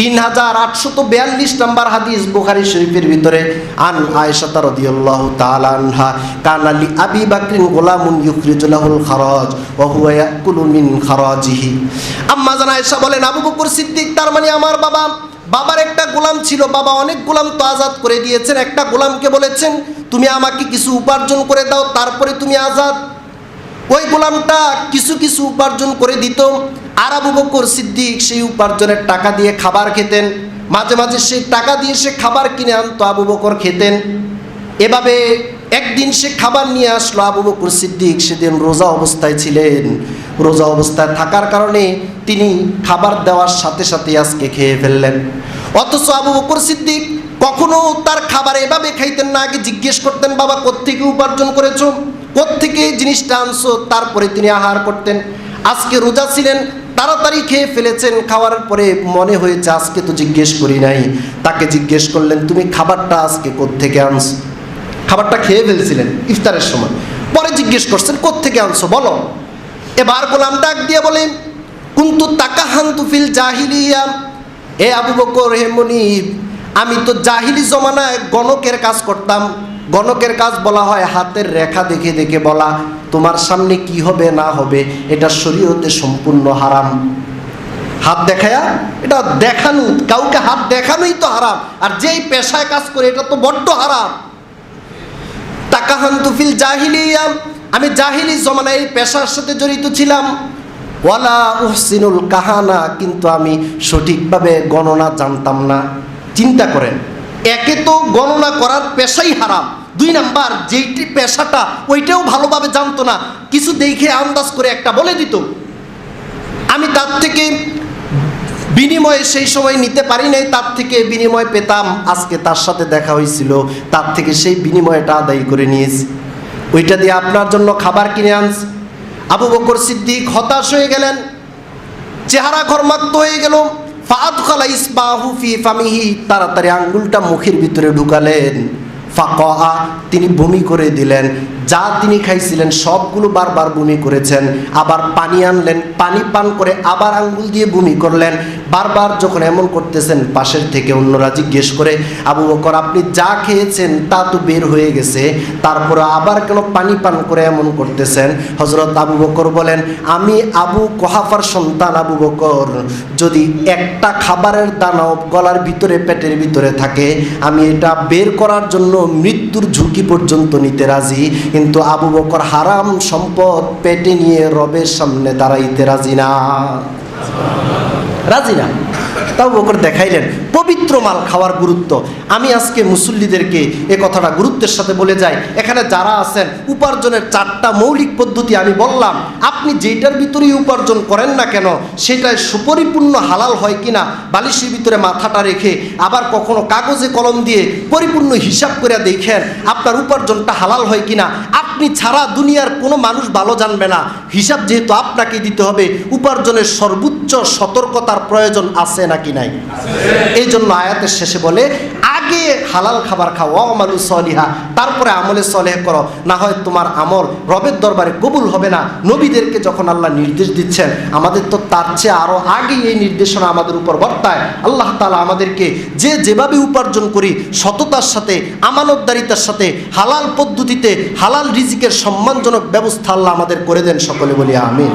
তিন হাজার আটশত বিয়াল্লিশ নম্বর হাদিস বুখারি শরীফের ভিতরে, আন আয়েশাতা রাদিয়াল্লাহু তাআলা আনহা, কানা লি আবি বাকরিন গোলামুন ইউখরিজুলাহুল খারাজ, ওয়া হুয়া ইয়াকুলু মিন খারাজিহি। আম্মা জান আয়েশা বলেন, আবু বকর সিদ্দিক, তার মানে আমার বাবা, বাবার একটা গোলাম ছিল, বাবা অনেক গোলাম তো আজাদ করে দিয়েছেন, একটা গোলামকে বলেছেন, তুমি আমাকে কিছু উপার্জন করে দাও, তারপরে তুমি আজাদ। ওই গোলামটা কিছু কিছু উপার্জন করে দিত আর আবু বকর সিদ্দিক সেই উপার্জনের টাকা দিয়ে খাবার খেতেন। মাঝে মাঝে সেই টাকা দিয়ে সে খাবার কিনে আনতো আবু বকর খেতেন। এভাবে একদিন সে খাবার নিয়ে আসলো আবু বকর সিদ্দিক। সেদিন রোজা অবস্থায় ছিলেন। রোজা অবস্থায় থাকার কারণে তিনি খাবার দেওয়ার সাথে সাথে আজকে খেয়ে ফেললেন। অথচ আবু বকর সিদ্দিক কখনো তার খাবার এভাবে খাইতেন না। আগে জিজ্ঞেস করতেন, বাবা, কোত্থেকে উপার্জন করেছ? কোত্থেকে জিনিসটা আনছো? তারপরে তিনি আহার করতেন। আজকে রোজা ছিলেন তাড়াতাড়ি খেয়ে ফেলেছেন, খাওয়ার পরে মনে হয়েছে, আজকে তো জিজ্ঞেস করি নাই। তাকে জিজ্ঞেস করলেন, তুমি খাবারটা আজকে কোত্থেকে আনছো? খাবারটা খেয়ে ফেলছিলেন ইফতারের সময়। পরে জিজ্ঞেস করছেন, কোত্থেকে আনছো বলো? এবার গোলাম ডাক দিয়ে বলে কুন্তু তাকাহান্তু ফিল জাহিলিয়া? এ আবু বকর, হে মনিব, আমি তো জাহিলি জমানায় গণকের কাজ করতাম গণকের কাজ বলা হয় হাতের রেখা দেখে দেখে বলা, তোমার সামনে কি হবে না হবে, এটা শরীয়তে সম্পূর্ণ হারাম। হাত দেখায়া, এটা দেখানো, কাউকে হাত দেখানোই তো হারাম, আর যেই পেশায় কাজ করে এটা তো বড্ড হারাম। তাকাহান্তু ফিল জাহিলিয়া, আমি জাহিলি জমানায় এই পেশার সাথে জড়িত ছিলাম। ওয়ালা উহসিনুল কাহানা, কিন্তু আমি সঠিকভাবে গণনা জানতাম না। চিন্তা করেন, একে তো গণনা করার পেশাই হারাম। দুই নাম্বার যেইটি পেশাটা ওইটাও ভালোভাবে জানতো না, কিছু দেখে আন্দাজ করে একটা বলে দিত। আমি তার থেকে বিনিময়ে সেই সময় নিতে পারি নাই, তার থেকে বিনিময় পেতাম, আজকে তার সাথে দেখা হয়েছিল, তার থেকে সেই বিনিময়টা আদায় করে নিয়েছি। ওইটা দিয়ে আপনার জন্য খাবার কিনে আনছি। আবু বকর সিদ্দিক হতাশ হয়ে গেলেন, চেহারা ঘরমাক্ত হয়ে গেল। ফাত খালা ইসবাহু ফি ফামিহি, তাড়াতাড়ি আঙ্গুলটা মুখের ভিতরে ঢুকালেন। ফাকহা তিনি বমি করে দিলেন। যা তিনি খাইছিলেন সবগুলো বারবার বমি করেছেন। আবার পানি আনলেন, পানি পান করে আবার আঙ্গুল দিয়ে বমি করলেন। বারবার যখন এমন করতেছেন, পাশের থেকে অন্যরা জিজ্ঞেস করে, আবু বকর, আপনি যা খেয়েছেন তা তো বের হয়ে গেছে। তারপরে আবার কেন পানি পান করে এমন করতেছেন? হজরত আবু বকর বলেন, আমি আবু কোহাফার সন্তান আবু বকর। যদি একটা খাবারের দানাও গলার ভিতরে, পেটের ভিতরে থাকে, আমি এটা বের করার জন্য মৃত্যুর ঝুঁকি পর্যন্ত নিতে রাজি। কিন্তু আবু বকর হারাম সম্পদ পেটে নিয়ে রবের সামনে দাঁড়াইতে রাজি না। রাজি না? তাও বকর দেখাইলেন, পবিত্র মাল খাওয়ার গুরুত্ব। আমি আজকে মুসল্লিদেরকে এ কথাটা গুরুত্বের সাথে বলে যাই। এখানে যারা আছেন, উপার্জনের চারটা মৌলিক পদ্ধতি আমি বললাম। আপনি যেটার ভিতরেই উপার্জন করেন না কেন সেটাই সুপরিপূর্ণ হালাল হয় কিনা, বালিশের ভিতরে মাথাটা রেখে আবার কখনো কাগজে কলম দিয়ে পরিপূর্ণ হিসাব করে দেখেন আপনার উপার্জনটা হালাল হয় কিনা। আপনি ছাড়া দুনিয়ার কোনো মানুষ ভালো জানবে না। হিসাব যেহেতু আপনাকে দিতে হবে উপার্জনের সর্বোচ্চ সতর্কতার প্রয়োজন আছে নাকি নাই? এই জন্য আয়াতের শেষে বলে আগে হালাল খাবার খাও। আমালু সলিহা। তারপরে আমলে সলেহ করো। না হয় তোমার আমল রবের দরবারে কবুল হবে না। নবীদেরকে যখন আল্লাহ নির্দেশ দিচ্ছেন, আমাদের তো তার চেয়ে আরও আগে এই নির্দেশনা আমাদের উপর বর্তায়। আল্লাহ তালা আমাদেরকে যে যেভাবে উপার্জন করি, সততার সাথে, আমানতদারিতার সাথে, হালাল পদ্ধতিতে, হালাল রিজিকের সম্মানজনক ব্যবস্থা আল্লাহ আমাদের করে দেন। সকলে বলি আমিন।